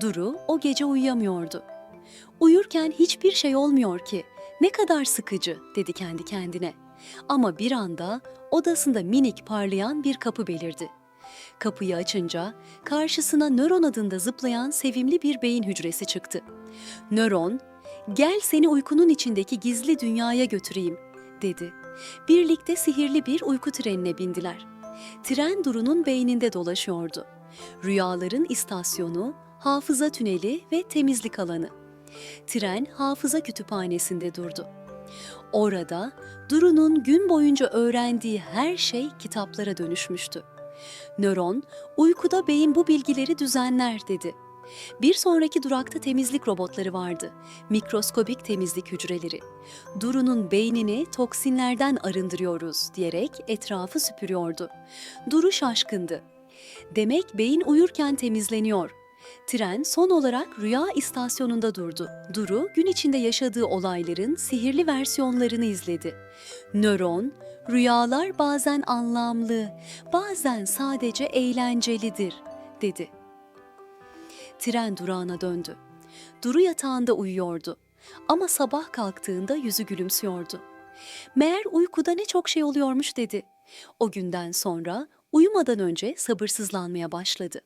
Duru o gece uyuyamıyordu. Uyurken hiçbir şey olmuyor ki. Ne kadar sıkıcı dedi kendi kendine. Ama bir anda odasında minik parlayan bir kapı belirdi. Kapıyı açınca karşısına nöron adında zıplayan sevimli bir beyin hücresi çıktı. Nöron, "Gel seni uykunun içindeki gizli dünyaya götüreyim." dedi. Birlikte sihirli bir uyku trenine bindiler. Tren Duru'nun beyninde dolaşıyordu. Rüyaların istasyonu, hafıza tüneli ve temizlik alanı. Tren hafıza kütüphanesinde durdu. Orada Duru'nun gün boyunca öğrendiği her şey kitaplara dönüşmüştü. Nöron, uykuda beyin bu bilgileri düzenler dedi. Bir sonraki durakta temizlik robotları vardı. Mikroskobik temizlik hücreleri. Duru'nun beynini toksinlerden arındırıyoruz diyerek etrafı süpürüyordu. Duru şaşkındı. Demek beyin uyurken temizleniyor. Tren son olarak rüya istasyonunda durdu. Duru gün içinde yaşadığı olayların sihirli versiyonlarını izledi. Nöron, rüyalar bazen anlamlı, bazen sadece eğlencelidir, dedi. Tren durağına döndü. Duru yatağında uyuyordu. Ama sabah kalktığında yüzü gülümsüyordu. Meğer uykuda ne çok şey oluyormuş dedi. O günden sonra uyumadan önce sabırsızlanmaya başladı.